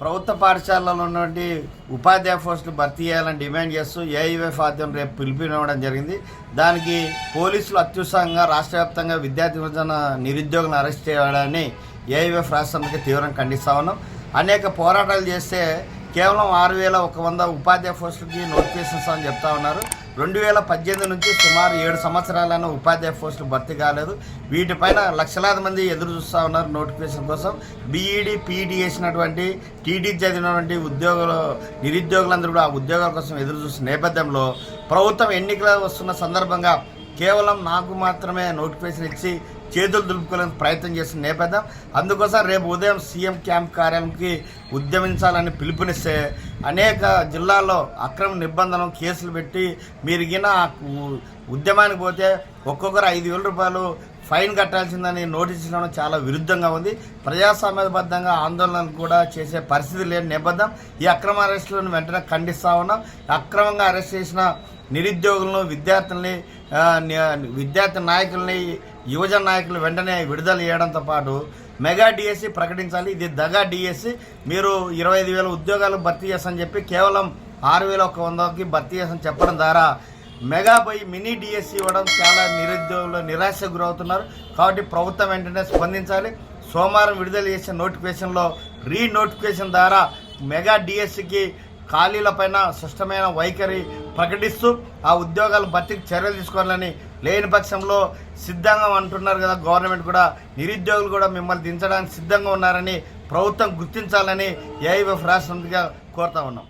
ప్రభుత్వ పాఠశాలలో ఉన్నటువంటి ఉపాధ్యాయ పోస్టులు భర్తీ చేయాలని డిమాండ్ చేస్తూ ఏఐఎఫ్ ఆధ్వర్యం రేపు పిలుపునివ్వడం జరిగింది. దానికి పోలీసులు అత్యుత్సాహంగా రాష్ట్ర వ్యాప్తంగా విద్యార్థి విభజన నిరుద్యోగులను అరెస్ట్ చేయడాన్ని ఏఐఎఫ్ రాష్ట్రానికి తీవ్రంగా ఖండిస్తా ఉన్నాం. అనేక పోరాటాలు చేస్తే కేవలం ఆరు వేల ఒక వంద ఉపాధ్యాయ పోస్టులకి నోటిఫికేషన్స్ అని చెప్తా ఉన్నారు. రెండు వేల పద్దెనిమిది నుంచి సుమారు ఏడు సంవత్సరాలను ఉపాధ్యాయ పోస్టులు భర్తీ కాలేదు. వీటిపైన లక్షలాది మంది ఎదురు చూస్తూ ఉన్నారు నోటిఫికేషన్ కోసం. బీఈడి పీఈడి చేసినటువంటి టీడీ చదివినటువంటి ఉద్యోగులు నిరుద్యోగులందరూ కూడా ఆ ఉద్యోగాల కోసం ఎదురు చూస్తున్న నేపథ్యంలో ప్రభుత్వం ఎన్నికలు వస్తున్న సందర్భంగా కేవలం నాకు మాత్రమే నోటిఫికేషన్ ఇచ్చి చేతులు దులుపుకోలేని ప్రయత్నం చేస్తున్న నేపథ్యం. అందుకోసం రేపు ఉదయం సీఎం క్యాంప్ కార్యాలయంకి ఉద్యమించాలని పిలుపునిస్తే అనేక జిల్లాల్లో అక్రమ నిబంధనలు కేసులు పెట్టి మీరు గిన ఉద్యమానికి పోతే ఒక్కొక్కరు ఐదు వేల రూపాయలు ఫైన్ కట్టాల్సిందని నోటీస్ ఇవ్వడం చాలా విరుద్ధంగా ఉంది. ప్రజాస్వామ్యబద్ధంగా ఆందోళనలు కూడా చేసే పరిస్థితి లేని నేపథ్యం ఈ అక్రమ అరెస్టులను వెంటనే ఖండిస్తా ఉన్నాం. అక్రమంగా అరెస్ట్ చేసిన నిరుద్యోగులను విద్యార్థుల్ని విద్యార్థి నాయకుల్ని యువజన నాయకులు వెంటనే విడుదల చేయడంతో పాటు మెగా డిఎస్సి ప్రకటించాలి. ఇది దగా డిఎస్సి. మీరు ఇరవై ఐదు వేల ఉద్యోగాలు భర్తీ చేస్తామని చెప్పి కేవలం ఆరు వేల ఒక వందకి భర్తీ చేస్తామని చెప్పడం ద్వారా మెగా పోయి మినీ డిఎస్సి ఇవ్వడం చాలా నిరుద్యోగులు నిరాశకు గురవుతున్నారు. కాబట్టి ప్రభుత్వం వెంటనే స్పందించాలి. సోమవారం విడుదల చేసిన నోటిఫికేషన్లో రీ నోటిఫికేషన్ ద్వారా మెగా డిఎస్సికి ఖాళీలపైన స్పష్టమైన వైఖరి ప్రకటిస్తూ ఆ ఉద్యోగాలు భర్తీకి చర్యలు తీసుకోవాలని లేని పక్షంలో సిద్ధంగా అంటున్నారు కదా. గవర్నమెంట్ కూడా నిరుద్యోగులు కూడా మిమ్మల్ని దించడానికి సిద్ధంగా ఉన్నారని ప్రభుత్వం గుర్తించాలని ఏఐఎఫ్ రాష్ట్రంగా కోరుతా ఉన్నాం.